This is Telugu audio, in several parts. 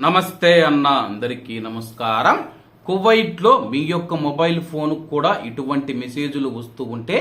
నమస్తే అన్న అందరికీ నమస్కారం. కువైట్లో మీ యొక్క మొబైల్ ఫోన్ కూడా ఇటువంటి మెసేజ్లు వస్తూ ఉంటే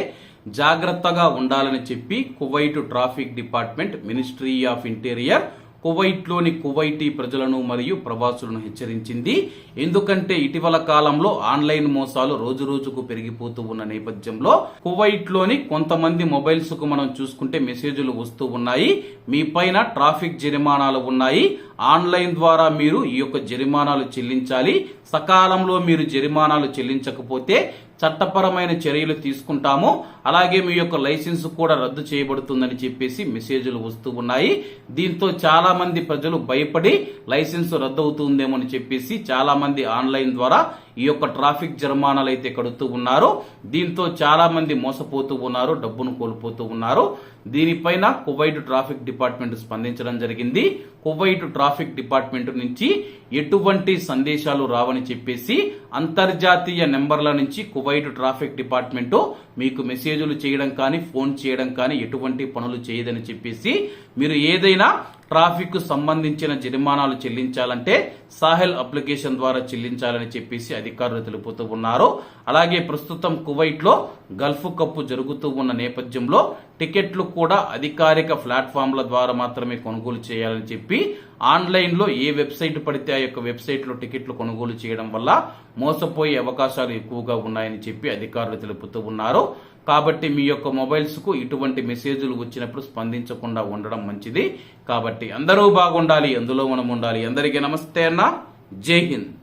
జాగ్రత్తగా ఉండాలని చెప్పి Kuwait traffic department ministry of interior కువైట్లోని Kuwaiti ప్రజలను మరియు ప్రవాసులను హెచ్చరించింది. ఎందుకంటే ఇటీవల కాలంలో ఆన్లైన్ మోసాలు రోజు రోజుకు పెరిగిపోతూ ఉన్న నేపథ్యంలో కువైట్లోని కొంతమంది మొబైల్స్కు మనం చూసుకుంటే మెసేజ్లు వస్తూ ఉన్నాయి. మీ పైన ట్రాఫిక్ జరిమానాలు ఉన్నాయి. ఆన్లైన్ ద్వారా మీరు ఈ యొక్క జరిమానాలు చెల్లించాలి. సకాలంలో మీరు జరిమానాలు చెల్లించకపోతే చట్టపరమైన చర్యలు తీసుకుంటాము. అలాగే మీ యొక్క లైసెన్స్ కూడా రద్దు చేయబడుతుందని చెప్పేసి మెసేజ్లు వస్తూ ఉన్నాయి. దీంతో చాలా మంది ప్రజలు భయపడి లైసెన్స్ రద్దు అవుతుందేమో అని చెప్పేసి చాలా మంది ఆన్లైన్ ద్వారా ఈ యొక్క ట్రాఫిక్ జరిమానాలు అయితే కడుతూ ఉన్నారు. దీంతో చాలా మంది మోసపోతూ ఉన్నారు డబ్బును కోల్పోతూ ఉన్నారు. దీనిపైన కువైట్ ట్రాఫిక్ డిపార్ట్మెంట్ స్పందించడం జరిగింది. కువైట్ ట్రాఫిక్ డిపార్ట్మెంట్ నుంచి ఎటువంటి సందేశాలు రావని చెప్పేసి అంతర్జాతీయ నెంబర్ల నుంచి కువైట్ ట్రాఫిక్ డిపార్ట్మెంట్ మీకు మెసేజ్లు చేయడం కానీ ఫోన్ చేయడం కానీ ఎటువంటి పనులు చేయదని చెప్పేసి మీరు ఏదైనా ట్రాఫిక్కు సంబంధించిన జరిమానాలు చెల్లించాలంటే సాహెల్ అప్లికేషన్ ద్వారా చెల్లించాలని చెప్పేసి అధికారులు తెలుపుతూ ఉన్నారు. అలాగే ప్రస్తుతం కువైట్లో గల్ఫ్ కప్పు జరుగుతూ ఉన్న నేపథ్యంలో టికెట్లు కూడా అధికారిక ప్లాట్ఫామ్ల ద్వారా మాత్రమే కొనుగోలు చేయాలని చెప్పి ఆన్లైన్లో ఏ వెబ్సైట్ పడితే ఆ యొక్క వెబ్సైట్లో టికెట్లు కొనుగోలు చేయడం వల్ల మోసపోయే అవకాశాలు ఎక్కువగా ఉన్నాయని చెప్పి అధికారులు తెలుపుతూ ఉన్నారు. కాబట్టి మీ యొక్క మొబైల్స్కు ఇటువంటి మెసేజ్లు వచ్చినప్పుడు స్పందించకుండా ఉండడం మంచిది. కాబట్టి అందరూ బాగుండాలి అందులో మనం ఉండాలి. అందరికీ నమస్తే అన్న. జై హింద్.